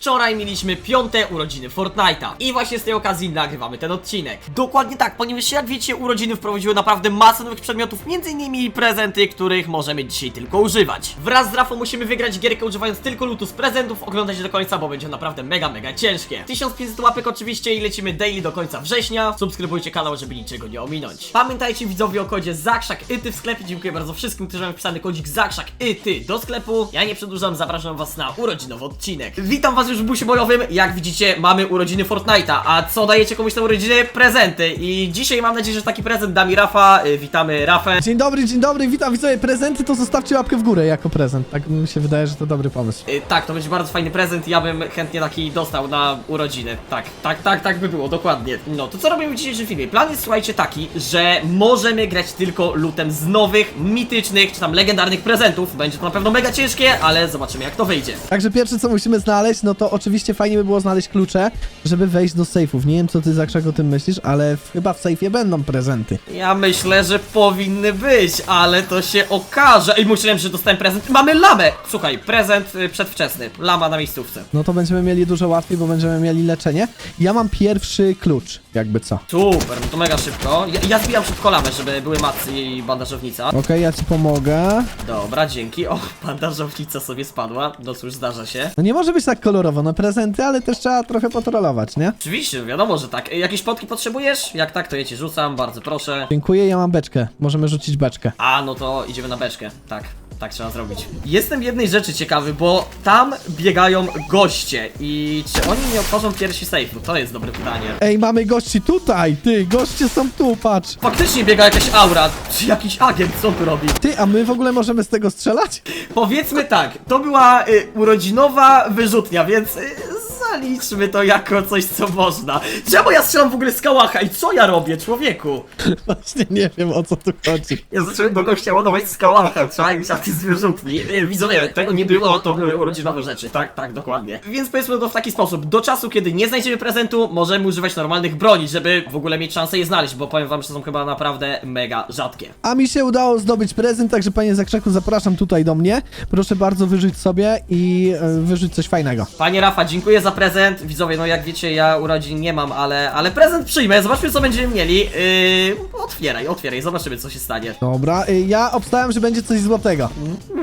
Wczoraj mieliśmy piąte urodziny Fortnite'a i właśnie z tej okazji nagrywamy ten odcinek. Dokładnie tak, ponieważ jak wiecie, urodziny wprowadziły naprawdę masę nowych przedmiotów, m.in. prezenty, których możemy dzisiaj tylko używać. Wraz z Rafą musimy wygrać gierkę używając tylko lutu z prezentów, oglądajcie do końca, bo będzie naprawdę mega, mega ciężkie. 1500 łapek oczywiście i lecimy daily do końca września. Subskrybujcie kanał, żeby niczego nie ominąć. Pamiętajcie widzowie o kodzie ZAKRZAK YTY w sklepie, dziękuję bardzo wszystkim, którzy mają wpisany kodzik ZAKRZAK YTY do sklepu. Ja nie przedłużam, zapraszam was na urodzinowy odcinek. Witam was już w busie bojowym, jak widzicie mamy urodziny Fortnite'a, a co dajecie komuś na urodziny? Prezenty i dzisiaj mam nadzieję, że taki prezent da mi Rafa, Y, witamy Rafę. Dzień dobry, dzień dobry, witam widzowie. Prezenty to zostawcie łapkę w górę jako prezent. Tak mi się wydaje, że to dobry pomysł. Y, Tak, to będzie bardzo fajny prezent, ja bym chętnie taki dostał na urodziny. Tak, tak, tak, tak by było, dokładnie. No, to co robimy w dzisiejszym filmie? Plan jest, słuchajcie, taki, że możemy grać tylko lutem z nowych, mitycznych, czy tam legendarnych prezentów. Będzie to na pewno mega ciężkie, ale zobaczymy jak to wyjdzie. Także pierwsze co musimy znaleźć, no to oczywiście fajnie by było znaleźć klucze, żeby wejść do sejfów. Nie wiem co ty Zakrzak o tym myślisz, ale w- chyba w sejfie będą prezenty. Ja myślę, że powinny być, ale to się okaże. Ej, myślałem, że dostałem prezent. Mamy lamę! Słuchaj, prezent y, przedwczesny. Lama na miejscówce. No to będziemy mieli dużo łatwiej, bo będziemy mieli leczenie. Ja mam pierwszy klucz, jakby co. Super, no to mega szybko. Ja, ja zbijam szybko lamę, żeby były macy i bandażownica. Okej, ja ci pomogę. Dobra, dzięki. O, bandażownica sobie spadła. No cóż, zdarza się. No nie może być tak kolorowo, no prezenty, ale też trzeba trochę potrolować, nie? Oczywiście, wiadomo, że tak. Ej, Jakieś potki potrzebujesz? Jak tak, to ja ci rzucam, bardzo proszę. Dziękuję, ja mam beczkę. Możemy rzucić beczkę. A, no to idziemy na beczkę. Tak. Tak trzeba zrobić. Jestem jednej rzeczy ciekawy, bo tam biegają goście i czy oni nie otworzą pierwsi sejfu? To jest dobre pytanie. Ej, mamy gości tutaj, ty, goście są tu, patrz. Faktycznie biega jakaś aura, czy jakiś agent, co tu robi? Ty, a my w ogóle możemy z tego strzelać? Powiedzmy tak, to była y, urodzinowa wyrzutnia, więc y, zaliczmy to jako coś, co można. Czemu ja strzelam w ogóle z kałacha i co ja robię, człowieku? Właśnie nie wiem o co tu chodzi. Ja zacząłem do gościa ładować z kałacha, trzeba mi z wyrzutni. Y, Widzowie, tego nie było, to były urodzinowe rzeczy. Tak, tak, dokładnie. Więc powiedzmy to w taki sposób. Do czasu, kiedy nie znajdziemy prezentu, możemy używać normalnych broni, żeby w ogóle mieć szansę je znaleźć, bo powiem wam, że są chyba naprawdę mega rzadkie. A mi się udało zdobyć prezent, także panie Zakrzaku, zapraszam tutaj do mnie. Proszę bardzo wyrzuć sobie i e, wyrzuć coś fajnego. Panie Rafa, dziękuję za prezent. Widzowie, no jak wiecie, ja urodzin nie mam, ale, ale prezent przyjmę. Zobaczmy, co będziemy mieli. Yy, otwieraj, otwieraj, zobaczymy, co się stanie. Dobra, y, ja obstałem, że będzie coś złotego.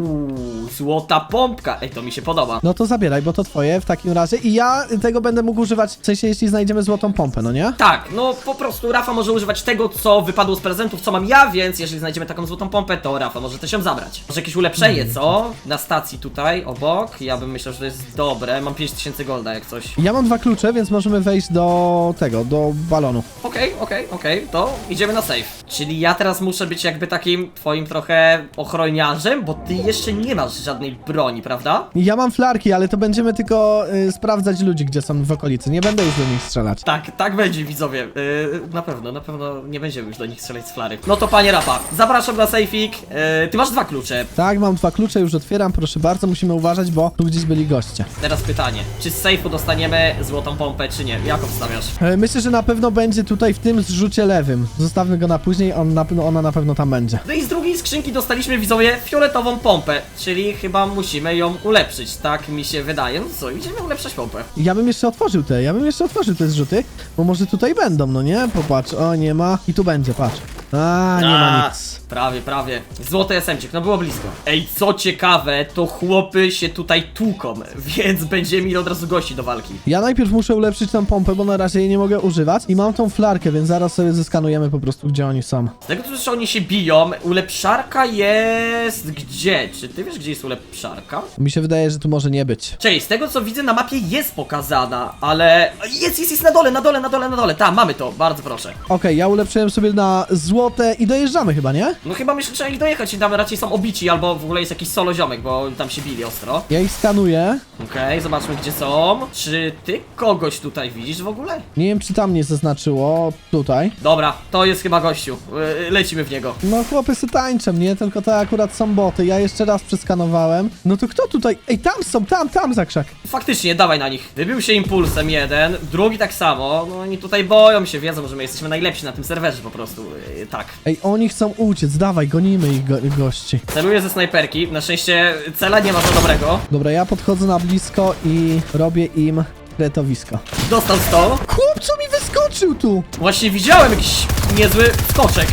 Uuu, złota pompka. Ej, to mi się podoba. No to zabieraj, bo to twoje w takim razie i ja tego będę mógł używać, w sensie jeśli znajdziemy złotą pompę, no nie? Tak, no po prostu Rafa może używać tego, co wypadło z prezentów, co mam ja, więc jeżeli znajdziemy taką złotą pompę, to Rafa może też ją zabrać. Może jakieś ulepszenie, co? Na stacji tutaj, obok. Ja bym myślał, że to jest dobre. Mam 5000 golda, jak coś. Ja mam dwa klucze, więc możemy wejść do tego, do balonu. Okej, okej, okej, to idziemy na safe. Czyli ja teraz muszę być jakby takim twoim trochę ochroniarzem, bo ty jeszcze nie masz żadnej broni, prawda? Ja mam flarki, ale to będziemy tylko y, sprawdzać ludzi, gdzie są w okolicy. Nie będę już do nich strzelać. Tak, tak będzie widzowie. Yy, na pewno, na pewno nie będziemy już do nich strzelać z flary. No to panie Rafa, zapraszam na safeik. Yy, ty masz dwa klucze. Tak, mam dwa klucze, już otwieram, proszę bardzo, musimy uważać, bo tu gdzieś byli goście. Teraz pytanie, czy z safe'u dostaniemy złotą pompę, czy nie? Jak obstawiasz? E, Myślę, że na pewno będzie tutaj w tym zrzucie lewym. Zostawmy go na później, on na, pewno- ona na pewno tam będzie. No i z drugiej skrzynki dostaliśmy widzowie fioletową pompę, czyli chyba musimy ją ulepszyć, tak mi się wydaje. No co, idziemy ulepszać pompę. Ja bym jeszcze otworzył te, ja bym jeszcze otworzył te zrzuty, bo może tutaj będą, no nie? Popatrz, o nie ma. I tu będzie, patrz. A, nie ma nic. Prawie, prawie. Złoty SMcik, no było blisko. Ej, co ciekawe, to chłopy się tutaj tłuką, więc będziemy mieli od razu gości do walki. Ja najpierw muszę ulepszyć tą pompę, bo na razie jej nie mogę używać. I mam tą flarkę, więc zaraz sobie zeskanujemy po prostu, gdzie oni są. Z tego co słyszę, oni się biją. Ulepszarka jest gdzie? Czy ty wiesz, gdzie jest ulepszarka? Mi się wydaje, że tu może nie być. Cześć, z tego co widzę na mapie jest pokazana, ale... Jest, jest, jest na dole, na dole, na dole, na dole. Tam, mamy to, bardzo proszę. Okej, ja ulepszyłem sobie na złote i dojeżdżamy chyba, nie? No chyba myślę, że trzeba ich dojechać i tam raczej są obici, albo w ogóle jest jakiś solo ziomek, bo tam się bili ostro. Ja ich skanuję. Okej, zobaczmy gdzie są. Czy ty kogoś tutaj widzisz w ogóle? Nie wiem, czy tam nie zaznaczyło. Tutaj. Dobra, to jest chyba gościu. Yy, lecimy w niego. No chłopy se tańczą, nie? Tylko to akurat są boty. Ja jeszcze raz przeskanowałem. No to kto tutaj? Ej, tam są, tam, tam zakrzak. Faktycznie, dawaj na nich. Wybił się impulsem jeden, drugi tak samo. No oni tutaj boją się, wiedzą, że my jesteśmy najlepsi na tym serwerze po prostu. Yy, tak. Ej, oni chcą uciec, dawaj, gonimy ich go gości. Celuję ze snajperki, na szczęście cela nie ma za dobrego. Dobra, ja podchodzę na blisko i robię im kretowisko. Dostał 100. Chłop, co mi wyskoczył tu? Właśnie widziałem jakiś niezły skoczek.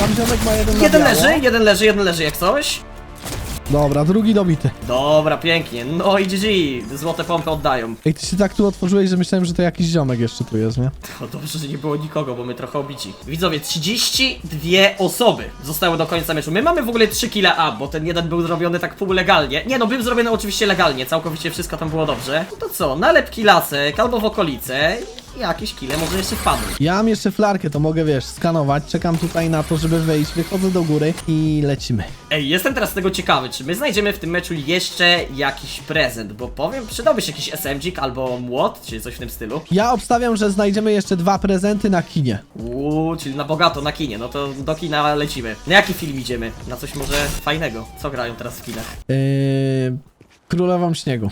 Tam ziomek ma jeden na Jeden biało. leży, jeden leży, jeden leży jak coś. Dobra, drugi dobity. Dobra, pięknie. No i GG. Złote pompy oddają. Ej, ty się tak tu otworzyłeś, że myślałem, że to jakiś ziomek jeszcze tu jest, nie? O, dobrze, że nie było nikogo, bo my trochę obici. Widzowie, 32 osoby zostały do końca meczu. My mamy w ogóle 3 kile A, bo ten jeden był zrobiony tak półlegalnie. Nie no, był zrobiony oczywiście legalnie, całkowicie wszystko tam było dobrze. No to co, nalepki lasek albo w okolice jakieś kile może jeszcze wpadły. Ja mam jeszcze flarkę, to mogę, wiesz, skanować. Czekam tutaj na to, żeby wyjść. Wychodzę do góry i lecimy. Ej, jestem teraz tego ciekawy, czy my znajdziemy w tym meczu jeszcze jakiś prezent, bo powiem, przydałby się jakiś SMG albo młot, czy coś w tym stylu. Ja obstawiam, że znajdziemy jeszcze dwa prezenty na kinie. Uuu, czyli na bogato, na kinie, no to do kina lecimy. Na jaki film idziemy? Na coś może fajnego. Co grają teraz w kinach? Yy... Królową Śniegu.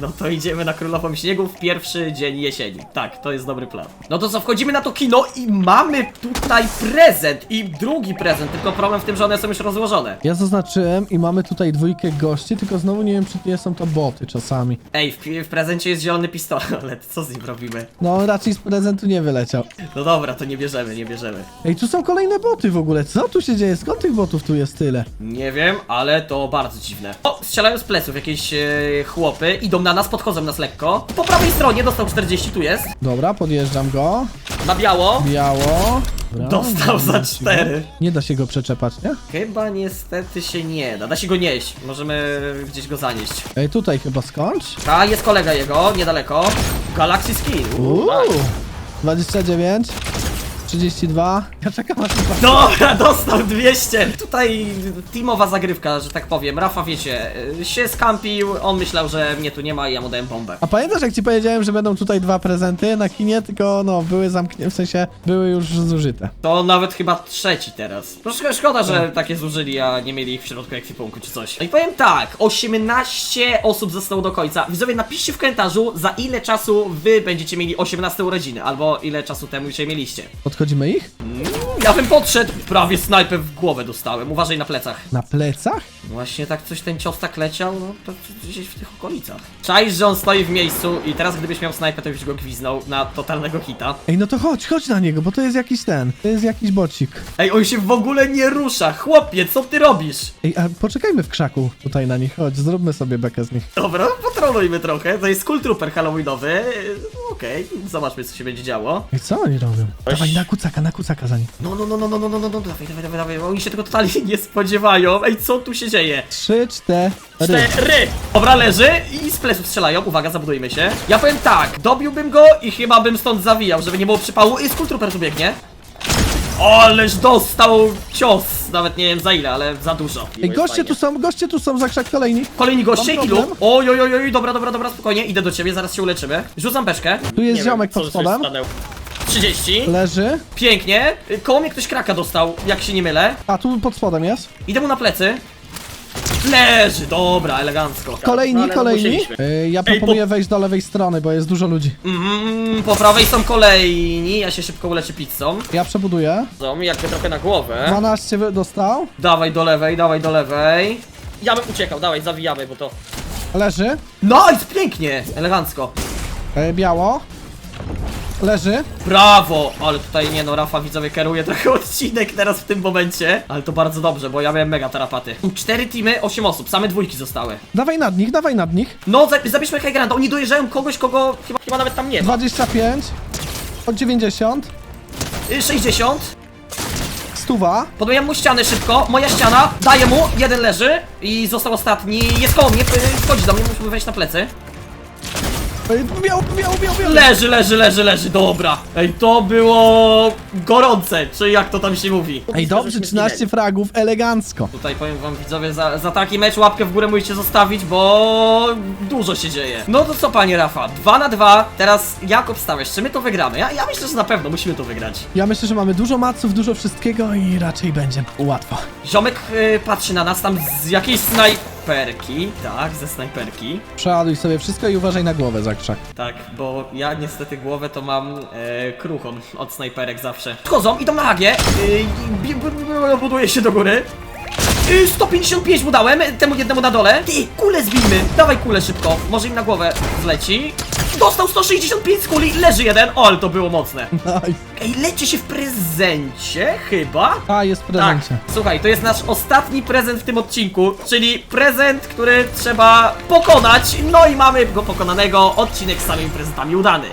No to idziemy na Królową Śniegu w pierwszy dzień jesieni. Tak, to jest dobry plan. No to co, wchodzimy na to kino i mamy tutaj prezent i drugi prezent, tylko problem w tym, że one są już rozłożone. Ja zaznaczyłem i mamy tutaj dwójkę gości, tylko znowu nie wiem, czy nie są to boty czasami. Ej, w, w prezencie jest zielony pistolet, co z nim robimy? No, raczej z prezentu nie wyleciał. No dobra, to nie bierzemy, nie bierzemy. Ej, tu są kolejne boty w ogóle. Co tu się dzieje? Skąd tych botów tu jest tyle? Nie wiem, ale to bardzo dziwne. O, strzelają z pleców jakieś e, chłopy, idą na nas, podchodzą nas lekko. Po prawej stronie dostał 40, tu jest. Dobra, podjeżdżam go. Na biało. Biało. Dobra, Dostał za siła. 4. Nie da się go przeczepać, nie? Chyba niestety się nie da. Da się go nieść. Możemy gdzieś go zanieść. Ej, tutaj chyba skądś? A, jest kolega jego, niedaleko. Galaxy Skin. Uuu. tak. 29. 32. Ja czekam aż mi pa- Dobra, dostał 200. Tutaj teamowa zagrywka, że tak powiem. Rafa, wiecie, y, się skampił, on myślał, że mnie tu nie ma i ja mu dałem bombę. A pamiętasz jak ci powiedziałem, że będą tutaj dwa prezenty na kinie, tylko no, były zamknięte, w sensie były już zużyte. To nawet chyba trzeci teraz. Troszkę szkoda, że takie zużyli, a nie mieli ich w środku ekwipunku czy coś. No i powiem tak, 18 osób zostało do końca. Widzowie, napiszcie w komentarzu, za ile czasu wy będziecie mieli 18 urodziny, albo ile czasu temu już je mieliście. Podchodzimy ich? Ja bym podszedł, prawie snajpę w głowę dostałem, uważaj na plecach. Na plecach? Właśnie tak coś ten cios tak leciał, no to gdzieś w tych okolicach. Czaisz, że on stoi w miejscu i teraz gdybyś miał snajpę, to byś go gwiznął na totalnego hita. Ej, no to chodź, chodź na niego, bo to jest jakiś ten, to jest jakiś bocik. Ej, on się w ogóle nie rusza, chłopie, co ty robisz? Ej, a poczekajmy w krzaku tutaj na nich, chodź, zróbmy sobie bekę z nich. Dobra, potrolujmy trochę. To jest Skull Trooper halloweenowy. Okej, zobaczmy co się będzie działo. Ej, co oni robią? Dawaj, na kucaka, na kucaka za nich. No, no, no, no, no, no, no, no, no, dawaj, dawaj, dawaj, dawaj. Oni się tego totalnie nie spodziewają. Ej, co tu się dzieje? Trzy, cztery. Cztery! Dobra, leży i z pleców strzelają. Uwaga, zabudujmy się. Ja powiem tak, dobiłbym go i chyba bym stąd zawijał, żeby nie było przypału. I Skull Trooper tu biegnie. Ależ dostał cios. Nawet nie wiem za ile, ale za dużo. Ej, goście tu są, goście tu są, za krzak kolejni. Kolejni goście, Mam ilu? problem. Oj, oj, oj, oj, dobra, dobra, dobra, spokojnie, idę do ciebie, zaraz się uleczymy. Rzucam beczkę. Tu jest Nie ziomek wiem, pod spodem. stanął. 30. Leży. Pięknie. Y, Koło mnie ktoś kraka dostał, jak się nie mylę. A, tu pod spodem jest. Idę mu na plecy. Leży, dobra, elegancko. Kolejni, Ale no kolejni. musieliśmy. Ej, ja Ej, proponuję wejść do lewej strony, bo jest dużo ludzi. Mm, po prawej są kolejni, ja się szybko uleczę pizzą. Ja przebuduję. Są, jak trochę na głowę. 12 wy- dostał. Dawaj do lewej, dawaj do lewej. Ja bym uciekał, dawaj, zawijamy, bo to... Leży. Nice, pięknie, elegancko. E, biało. Leży. Brawo! Ale tutaj nie no, Rafa widzowie kieruje trochę odcinek teraz w tym momencie. Ale to bardzo dobrze, bo ja miałem mega tarapaty. Cztery teamy, osiem osób, same dwójki zostały. Dawaj nad nich, dawaj nad nich. No, za- zabierzmy High oni dojeżdżają kogoś, kogo chyba, chyba nawet tam nie ma. 25. Od 90. Y, 60. Stuwa. Podbijam mu ścianę szybko, moja ściana, daję mu, jeden leży i został ostatni, jest koło mnie, y, wchodzi do mnie, musimy wejść na plecy. Ej, Biał, biał, biał, biał. Leży, leży, leży, leży, dobra. Ej, to było gorące, czy jak to tam się mówi. Ej, dobrze, 13 fragów, elegancko. Tutaj powiem wam widzowie, za, za taki mecz łapkę w górę musicie zostawić, bo dużo się dzieje. No to co panie Rafa, 2 na 2. teraz jak obstawiasz, czy my to wygramy? Ja, ja myślę, że na pewno musimy to wygrać. Ja myślę, że mamy dużo maców, dużo wszystkiego i raczej będzie łatwo. Ziomek y, patrzy na nas tam z jakiejś snaj... snajperki, tak, ze snajperki. Przeładuj sobie wszystko i uważaj na głowę, Zakrzak. Tak, bo ja niestety głowę to mam e, kruchą od snajperek zawsze. Wchodzą, idą na hagie, e, i bi- bi- bi- buduje się do góry. Y, 155 mu dałem, temu jednemu na dole. Ty, kulę zbijmy. Dawaj kulę szybko. Może im na głowę zleci. Dostał 165 z kuli, leży jeden. O, ale to było mocne. Nice. Ej, leci się w prezencie, chyba? A, jest w Tak, prezencie. słuchaj, to jest nasz ostatni prezent w tym odcinku, czyli prezent, który trzeba pokonać. No i mamy go pokonanego, odcinek z samymi prezentami udany.